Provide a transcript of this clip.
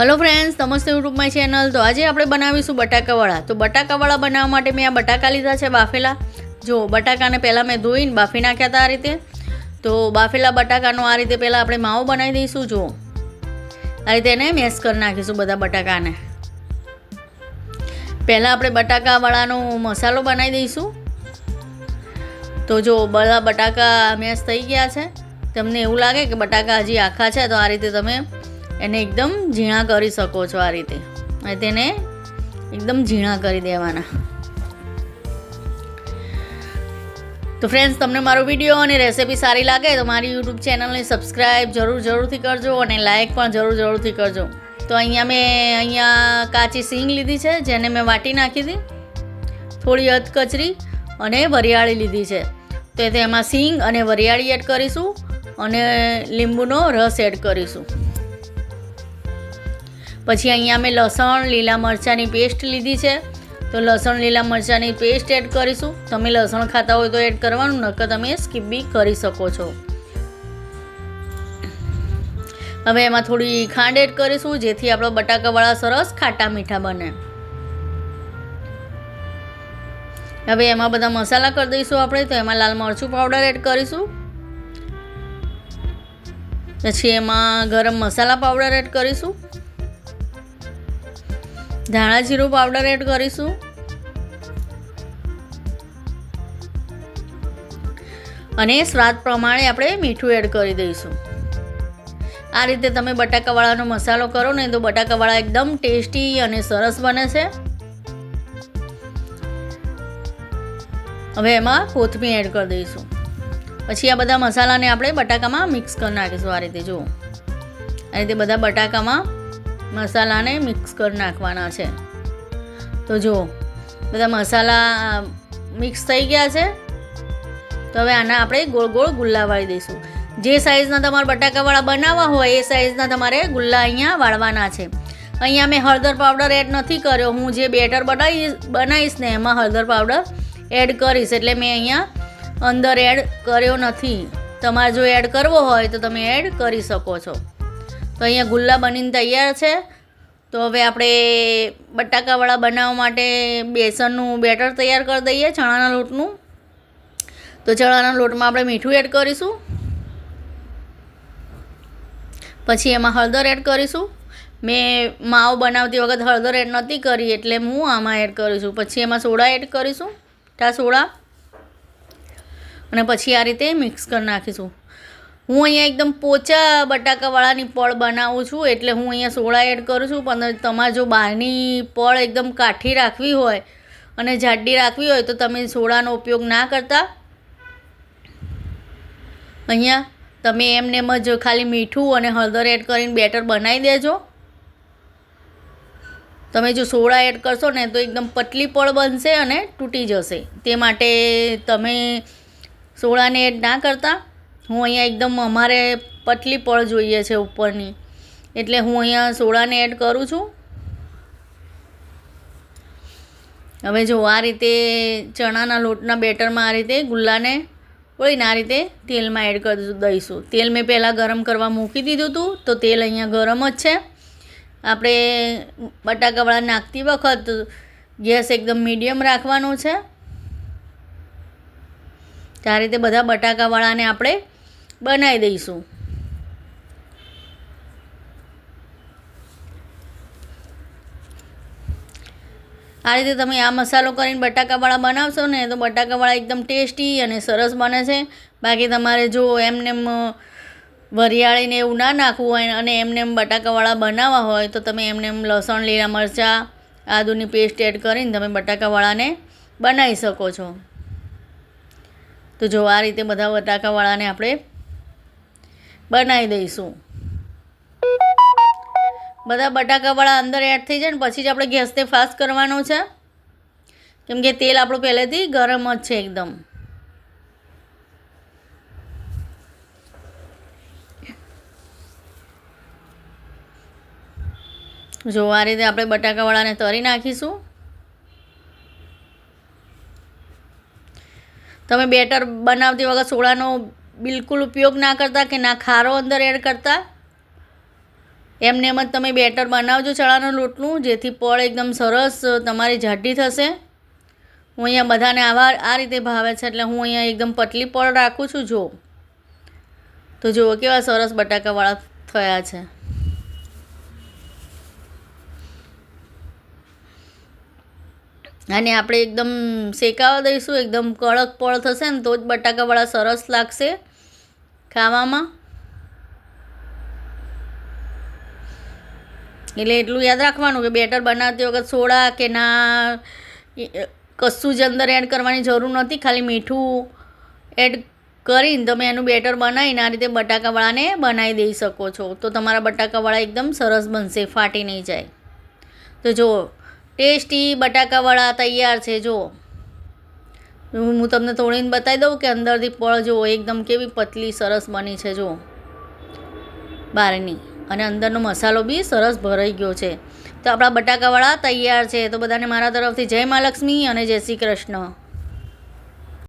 Hello friends નમસ્તે YouTube my channel તો આજે આપણે બનાવીશું બટાકાવાળા. તો બટાકાવાળા બનાવવા માટે મેં આ બટાકા લીધા છે બાફેલા. જો, બટાકાને પહેલાં મેં ધોઈને બાફી નાખ્યા હતા આ રીતે. તો બાફેલા બટાકાનો આ રીતે પહેલાં આપણે માવો બનાવી દઈશું જો આ રીતે એને મેસ કરી નાખીશું બધા બટાકાને. પહેલાં આપણે બટાકાવાળાનો મસાલો બનાવી દઈશું. તો જો, બધા બટાકા મેસ થઈ ગયા છે. તમને એવું લાગે કે બટાકા હજી આખા છે, તો આ રીતે તમે એને એકદમ ઝીણા કરી શકો છો આ રીતે. અને તેને એકદમ ઝીણા કરી દેવાના. તો ફ્રેન્ડ્સ તમને મારો વીડિયો અને રેસિપી સારી લાગે તો મારી યુટ્યુબ ચેનલને સબસ્ક્રાઈબ જરૂર જરૂરથી કરજો અને લાઇક પણ જરૂર જરૂરથી કરજો. તો અહીંયા મેં અહીંયા કાચી સિંગ લીધી છે, જેને મેં વાટી નાખી હતી. થોડી અધકચરી અને વરિયાળી લીધી છે. તો તેમાં સિંગ અને વરિયાળી એડ કરીશું અને લીંબુનો રસ એડ કરીશું. પછી અહીંયા મેં લસણ, લીલા મરચાંની પેસ્ટ લીધી છે. તો લસણ, લીલા મરચાંની પેસ્ટ એડ કરીશું. તમે લસણ ખાતા હોય તો એડ કરવાનું, નકર તમે સ્કીપ બી કરી શકો છો. હવે એમાં થોડી ખાંડ એડ કરીશું, જેથી આપણો બટાકાવાળા સરસ ખાટા મીઠા બને. હવે એમાં બધા મસાલા કરી દઈશું આપણે, તો એમાં લાલ મરચું પાવડર એડ કરીશું. પછી એમાં ગરમ મસાલા પાવડર એડ કરીશું. ધાણા જીરું પાવડર એડ કરીશું. અને સ્વાદ પ્રમાણે આપણે મીઠું એડ કરી દઈશું. આ રીતે તમે બટાકાવાળાનો મસાલો કરો ને તો બટાકાવાળા એકદમ ટેસ્ટી અને સરસ બને છે. હવે એમાં કોથમીર એડ કરી દઈશું. પછી આ બધા મસાલાને આપણે બટાકામાં મિક્સ કરી નાખીશું આ રીતે, જુઓ. આ રીતે બધા બટાકામાં મસાલાને મિક્સ કરી નાખવાના છે. તો જુઓ, બધા મસાલા મિક્સ થઈ ગયા છે. તો હવે આના આપણે ગોળ ગોળ ગુલ્લા વાળી દઈશું. જે સાઇઝના તમારે બટાકાવાળા બનાવવા હોય, એ સાઇઝના તમારે ગુલ્લા અહીંયા વાળવાના છે. અહીંયા મેં હળદર પાવડર એડ નથી કર્યો. હું જે બેટર બનાવીશ બનાવીશ ને એમાં હળદર પાવડર એડ કરીશ. એટલે મેં અહીંયા અંદર એડ કર્યો નથી. તમારે જો એડ કરવો હોય તો તમે એડ કરી શકો છો. તો અહીંયા ગુલ્લા બનીને તૈયાર છે. તો હવે આપણે બટાકાવાળા બનાવવા માટે બેસનનું બેટર તૈયાર કરી દઈએ ચણાના લોટનું. તો ચણાના લોટમાં આપણે મીઠું એડ કરીશું. પછી એમાં હળદર એડ કરીશું. મેં માવો બનાવતી વખત હળદર એડ નહોતી કરી એટલે હું આમાં એડ કરીશું. પછી એમાં સોડા એડ કરીશું. મીઠા સોડા. અને પછી આ રીતે મિક્સ કરી નાખીશું. હું અહીંયા એકદમ પોચા બટાકાવાળાની પળ બનાવું છું, એટલે હું અહીંયા સોડા એડ કરું છું, પણ તમારે જો બહારની પળ એકદમ કાઠી રાખવી હોય અને જાડી રાખવી હોય તો તમે સોડાનો ઉપયોગ ના કરતા. અહીંયા તમે એમને એમ જ ખાલી મીઠું અને હળદર એડ કરીને બેટર બનાવી દેજો. તમે જો સોડા એડ કરશો ને તો એકદમ પતલી પળ બનશે અને તૂટી જશે. તે માટે તમે સોડાને એડ ના કરતા. હું અહીંયા એકદમ અમારે પતલી પળ જોઈએ છે ઉપરની. એટલે હું અહીંયા સોડાને એડ કરું છું. હવે જો આ રીતે ચણાના લોટના બેટરમાં આ રીતે ગુલ્લાને વળીને આ રીતે તેલમાં એડ કરી દઈશું તેલ મેં પહેલાં ગરમ કરવા મૂકી દીધું હતું, તો તેલ અહીંયા ગરમ જ છે. આપણે બટાકાવાળા નાખતી વખત ગેસ એકદમ મીડિયમ રાખવાનો છે. આ રીતે બધા બટાકાવાળાને આપણે બનાવી દઈશું. આ રીતે તમે આ મસાલો કરીને બટાકાવાળા બનાવશો ને, તો બટાકાવાળા એકદમ ટેસ્ટી અને સરસ બને છે. બાકી તમારે જો એમને વરિયાળીને એવું ના નાખવું હોય અને એમને એમ બટાકાવાળા બનાવવા હોય, તો તમે એમને એમ લસણ, લીલા મરચાં, આદુની પેસ્ટ એડ કરીને તમે બટાકાવાળાને બનાવી શકો છો. તો જો આ રીતે બધા બટાકાવાળાને આપણે બનાવી દઈશું. બધા બટાકાવાળા અંદર એડ થઈ જાય ને પછી જ આપણે ગેસને ફાસ્ટ કરવાનો છે. કેમ કે તેલ આપણું પહેલેથી ગરમ જ છે એકદમ. જો આ રીતે આપણે બટાકાવાળાને તરી નાખીશું. તમે બેટર બનાવતી વખત સોડાનો બિલકુલ ઉપયોગ ના કરતા કે ના ખારો અંદર એડ કરતા? એમને એમ જ તમે બેટર બનાવજો ચણાનું લોટનું જેથી પળ એકદમ સરસ તમારી જાડી થશે. હું અહીંયા બધાને આવા આ રીતે ભાવે છે એટલે હું અહીંયા એકદમ પતલી પળ રાખું છું, જો. તો જુઓ કેવા સરસ બટાકાવાળા થયા છે. અને આપણે એકદમ શેકાવા દઈશું, એકદમ કડક પળ થશે ને તો જ બટાકાવાળા સરસ લાગશે ખાવામાં. એટલે એટલું યાદ રાખવાનું કે બેટર બનાવતી વખત સોડા કે ના કશું જ અંદર એડ કરવાની જરૂર નથી, ખાલી મીઠું એડ કરીને તમે એનું બેટર બનાવીને આ રીતે બટાકાવાળાને બનાવી દઈ શકો છો. તો તમારા બટાકાવાળા એકદમ સરસ બનશે, ફાટી નહીં જાય. તો જુઓ ટેસ્ટી બટાકાવાળા તૈયાર છે જો હું તમને તોડીને બતાવી દઉં કે અંદરથી પળ, જુઓ, એકદમ કેવી પતલી, સરસ બની છે, જુઓ. બહારની અને અંદરનો મસાલો બી સરસ ભરાઈ ગયો છે. તો આપણા બટાકાવાળા તૈયાર છે. તો બધાને મારા તરફથી જય મા લક્ષ્મી અને જય શ્રી કૃષ્ણ.